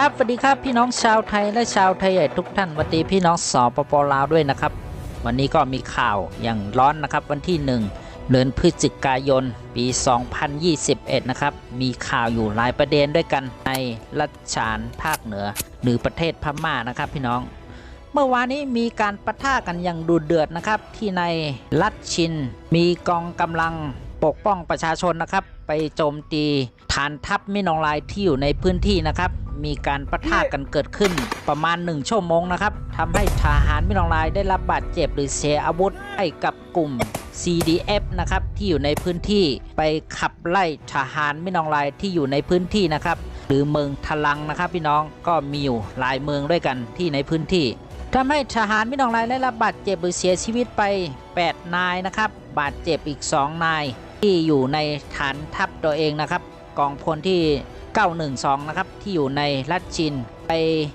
ครับสวัสดีครับพี่น้องชาวไทยและชาวไทยใหญ่ทุกท่านวัสดีพี่น้องสปปลาวด้วยนะครับ วันนี้ก็มีข่าวอย่างร้อนนะครับวันที่ 1 เดือนพฤศจิกายน ปี 2021 นะครับ มีข่าวอยู่หลายประเด็นด้วยกันในรัชฉานภาคเหนือ หรือประเทศพม่านะครับพี่น้อง เมื่อวานนี้มีการประทะกันอย่างดุเดือดนะครับ ที่ในรัชชิน มีกองกำลังปกป้องประชาชนนะครับ ไปโจมตีฐานทัพมินองลายที่อยู่ในพื้นที่นะครับ มีการประทะกันเกิดขึ้นประมาณ 1 ชั่วโมงนะครับทำให้ทหารมินองลายได้รับบาดเจ็บหรือเสียอาวุธให้กับกลุ่ม CDF นะครับที่อยู่ในพื้นที่ไปขับไล่ทหารมินองลายที่อยู่ในพื้นที่นะครับหรือเมืองทลังนะครับพี่น้องก็มีอยู่หลายเมืองด้วยกันที่ในพื้นที่ทำให้ทหารมินองลายได้รับบาดเจ็บหรือเสียชีวิตไป 8 นายนะครับบาดเจ็บอีก 2 นายที่อยู่ในฐานทัพตัวเองนะครับกองพลที่ 912 นะครับ ที่อยู่ในรัชชิน ไป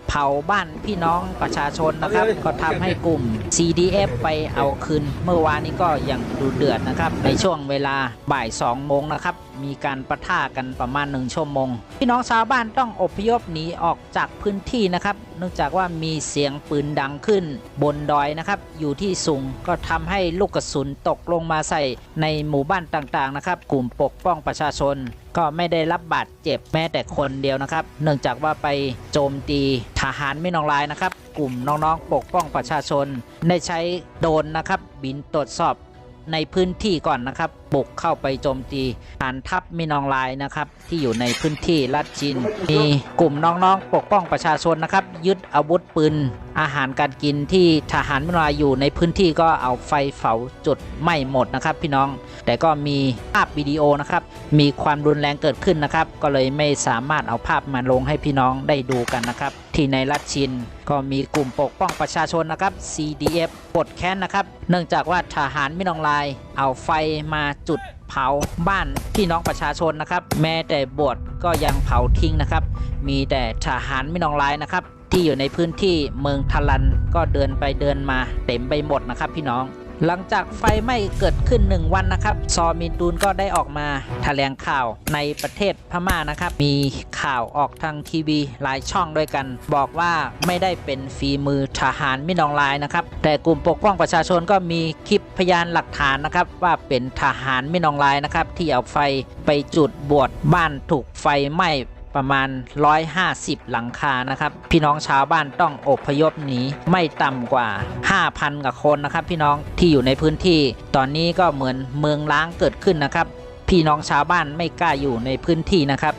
เผาบ้านพี่น้องประชาชนนะครับ ก็ทำให้กลุ่ม CDF ไปเอาคืน เมื่อวานนี้ก็ยังดูเดือดนะครับ ในช่วงเวลาบ่าย 2 โมงนะครับ มีการประท่ากันประมาณ 1 ชั่วโมง พี่น้องชาวบ้านต้องอพยพหนีออกจากพื้นที่นะครับ เนื่องจากว่ามีเสียงปืนดังขึ้นบนดอยนะครับ อยู่ที่สูงก็ทำให้ลูกกระสุนตกลงมาใส่ในหมู่บ้านต่างๆนะครับ กลุ่มปกป้องประชาชนก็ไม่ได้รับบาดเจ็บแม้แต่คนเดียวนะครับ เนื่องจากว่าไปโจมตีทหารไม่นองลายนะครับ กลุ่มน้องๆ ปกป้องประชาชน ได้ใช้โดรนนะครับ บินตรวจสอบ ในพื้นที่ก่อนนะครับบุกเข้าไปโจมตีฐานทัพมินองลายนะครับ ที่อยู่ในพื้นที่ลัดชิน มีกลุ่มน้องๆ ปกป้องประชาชนนะครับ ยึดอาวุธปืนอาหารการกินที่ทหารมินองลายอยู่ในพื้นที่ก็เอาไฟเผาจุดไหม้หมดนะครับ พี่น้อง แต่ก็มีภาพวิดีโอนะครับ มีความรุนแรงเกิดขึ้นนะครับ ก็เลยไม่สามารถเอาภาพมาลงให้พี่น้องได้ดูกันนะครับ ที่ในรัชชิน ก็มีกลุ่มปกป้องประชาชนนะครับ CDF ปดแค้นนะครับ เนื่องจากว่าทหารมินองลาย เอาไฟมาจุดเผาบ้านพี่น้องประชาชนนะครับ แม้แต่บวชก็ยังเผาทิ้งนะครับ มีแต่ทหารมินองลายนะครับ ที่อยู่ในพื้นที่เมืองทลันก็เดินไปเดินมาเต็มไปหมดนะครับพี่น้อง หลังจากไฟไหม้เกิดขึ้น 1 วันนะครับ ซอมินตูนก็ได้ออกมาแถลงข่าวในประเทศพม่านะครับ มีข่าวออกทางทีวีหลายช่องด้วยกัน บอกว่าไม่ได้เป็นฝีมือทหารมินองลายนะครับ แต่กลุ่มปกป้องประชาชนก็มีคลิปพยานหลักฐานนะครับ ว่าเป็นทหารมินองลายนะครับที่เอาไฟไปจุดบวชบ้านถูกไฟไหม้ ประมาณ 150 หลังคานะครับ พี่น้องชาวบ้านต้องอพยพหนีไม่ต่ำกว่า 5,000 กว่าคนนะครับ พี่น้องที่อยู่ในพื้นที่ ตอนนี้ก็เหมือนเมืองล้างเกิดขึ้นนะครับ พี่น้องชาวบ้านไม่กล้าอยู่ในพื้นที่นะครับ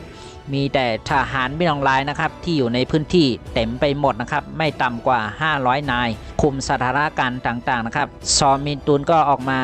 มีแต่ทหารไม่นองลายนะครับ ที่อยู่ในพื้นที่เต็มไปหมดนะครับ ไม่ต่ำกว่า 500 นาย คุมสถานการณ์ต่างๆนะครับ ซอมินตูนก็ออกมา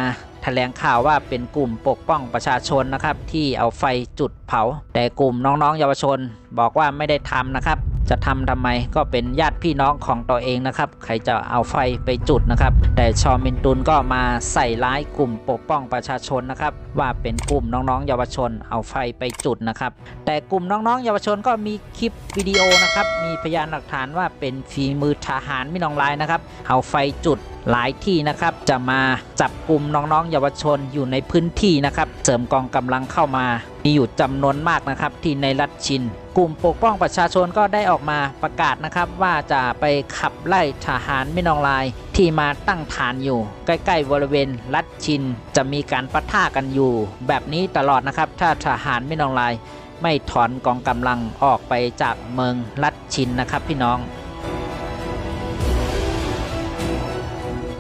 ลงข่าวว่าเป็นกลุ่มปกป้องประชาชนนะครับที่เอาไฟจุดเผา แต่กลุ่มน้องๆเยาวชน บอกว่าไม่ได้ทำนะครับ จะทำทำไมก็เป็นญาติพี่น้องของตัวเองนะครับ ใครจะเอาไฟไปจุดนะครับ แต่ชอมินตุนก็มาใส่ร้ายกลุ่มปกป้องประชาชนนะครับ ว่าเป็นกลุ่มน้องๆ เยาวชนเอาไฟไปจุดนะครับ แต่กลุ่มน้องๆ เยาวชนก็มีคลิปวิดีโอนะครับ มีพยานหลักฐานว่าเป็นฝีมือทหารไม่นองลายนะครับ เอาไฟจุดหลายที่นะครับจะมาจับกลุ่มน้องๆ เยาวชนอยู่ในพื้นที่นะครับ เสริมกองกำลังเข้ามา มีอยู่จำนวนมากนะครับที่ในรัฐชิน กลุ่มปกป้องประชาชนก็ได้ออกมาประกาศนะครับ ว่าจะไปขับไล่ทหารไม่นองลายที่มาตั้งฐานอยู่ ใกล้ๆบริเวณรัฐชิน จะมีการปะทะกันอยู่ แบบนี้ตลอดนะครับ ถ้าทหารไม่นองลายไม่ถอนกองกำลังออกไปจากเมืองรัฐชินนะครับพี่น้อง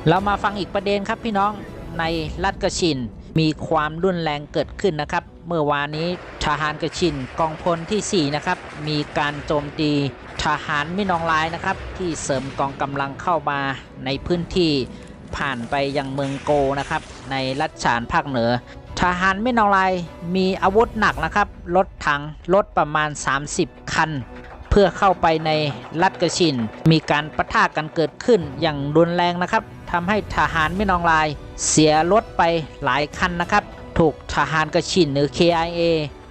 เรามาฟังอีกประเด็นครับพี่น้องในรัฐกระชิน มีความรุนแรงเกิดขึ้นนะครับ เมื่อวานนี้ทหารกระชินกองพลที่ 4 นะครับ มีการโจมตีทหารไม่นองลายนะครับ ที่เสริมกองกำลังเข้ามาในพื้นที่ผ่านไปยังเมืองโกนะครับ ในรัฐฉานภาคเหนือ ทหารไม่นองลายมีอาวุธหนักนะครับรถถังรถประมาณ 30 คัน เพื่อเข้าไปในรัฐกระชิน มีการประทะกันเกิดขึ้นอย่างรุนแรงนะครับทำให้ทหารไม่นองลายเสียรถไปหลายคันนะครับ ถูกทหารกระชินหรือ KIA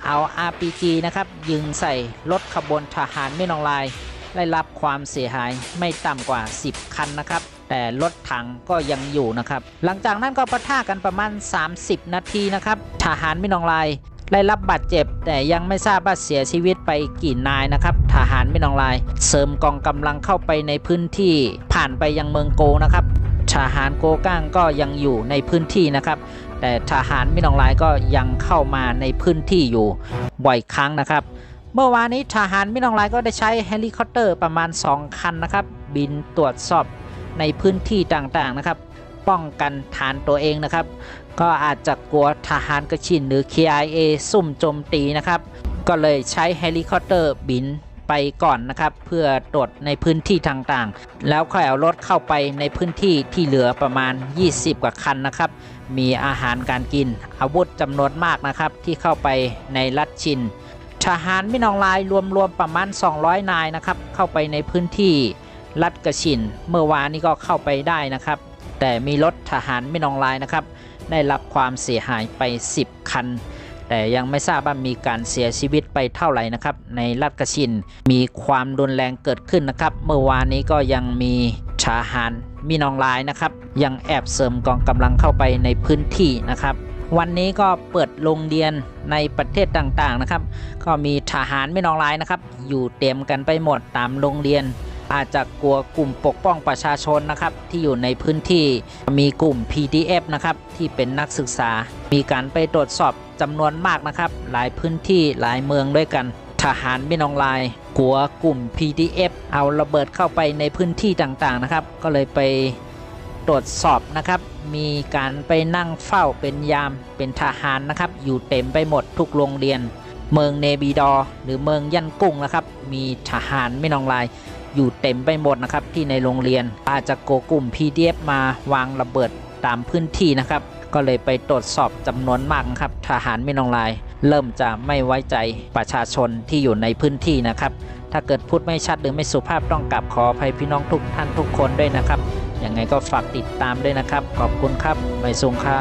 เอา RPG นะครับ ยิงใส่รถขบวนทหารไม่นองลาย ได้รับความเสียหายไม่ต่ำกว่า 10 คันนะครับ แต่รถถังก็ยังอยู่นะครับ หลังจากนั้นก็ปะทะกันประมาณ 30 นาทีนะครับ ทหารไม่นองลาย ได้รับบาดเจ็บ แต่ยังไม่ทราบว่าเสียชีวิตไปกี่นายนะครับ ทหารไม่นองลาย เสริมกองกำลังเข้าไปในพื้นที่ผ่านไปยังเมืองโกนะครับทหารโกก้างก็ยังอยู่ในพื้นที่นะครับ แต่ทหารมินองลายก็ยังเข้ามาในพื้นที่อยู่บ่อยครั้งนะครับ เมื่อวานนี้ทหารมินองลายก็ได้ใช้เฮลิคอปเตอร์ประมาณ 2 คันนะครับ บินตรวจสอบในพื้นที่ต่างๆนะครับ ป้องกันฐานตัวเองนะครับ ก็อาจจะกลัวทหารกระชินหรือ KIA ซุ่มโจมตีนะครับ ก็เลยใช้เฮลิคอปเตอร์บิน ไปก่อนนะครับ เพื่อตรวจในพื้นที่ต่างๆ แล้วค่อยเอารถเข้าไปในพื้นที่ที่เหลือประมาณ 20 กว่าคันนะครับ มีอาหารการกิน อาวุธจำนวนมากนะครับ ที่เข้าไปในรัฐชิน ทหารมินองลายรวมๆประมาณ 200 นายนะครับ เข้าไปในพื้นที่รัฐกระชิน เมื่อวานนี้ก็เข้าไปได้นะครับ แต่มีรถทหารมินองลายนะครับ ได้รับความเสียหายไป 10 คัน แต่ยังไม่ทราบว่ามีการเสียชีวิตไปเท่าไหร่นะครับ ในรัฐกชินมีความรุนแรงเกิดขึ้นนะครับ เมื่อวานนี้ก็ยังมีทหารมินองลายนะครับ ยังแอบเสริมกองกำลังเข้าไปในพื้นที่นะครับ วันนี้ก็เปิดโรงเรียนในประเทศต่างๆนะครับ ก็มีทหารไม่นองลายนะครับ อยู่เต็มกันไปหมดตามโรงเรียนอาจจะกลัวกลุ่มปกป้องประชาชนนะครับ ที่อยู่ในพื้นที่มีกลุ่ม PDF นะครับ ที่เป็นนักศึกษา มีการไปตรวจสอบ จำนวนมากนะครับ หลายพื้นที่หลายเมืองด้วยกัน ทหารไม่นองลายกลัวกลุ่ม PDF เอาระเบิดเข้าไปในพื้นที่ต่างๆนะครับ ก็เลยไปตรวจสอบนะครับ มีการไปนั่งเฝ้าเป็นยามเป็นทหารนะครับ อยู่เต็มไปหมดทุกโรงเรียน เมืองเนบิดอ หรือเมืองยันกุ้งนะครับ มีทหารไม่นองลาย อยู่เต็มไปหมดนะครับที่ในโรงเรียนอาจจะโกกลุ่ม PDF มาวางระเบิดตามพื้นที่นะครับ ก็เลยไปตรวจสอบจำนวนมากนะครับทหารไม่นองลาย เริ่มจะไม่ไว้ใจประชาชนที่อยู่ในพื้นที่นะครับ ถ้าเกิดพูดไม่ชัดหรือไม่สุภาพต้องกลับขออภัยพี่น้องทุกท่านทุกคนด้วยนะครับยังไงก็ฝากติดตามด้วยนะครับ ขอบคุณครับไม่สูงค่า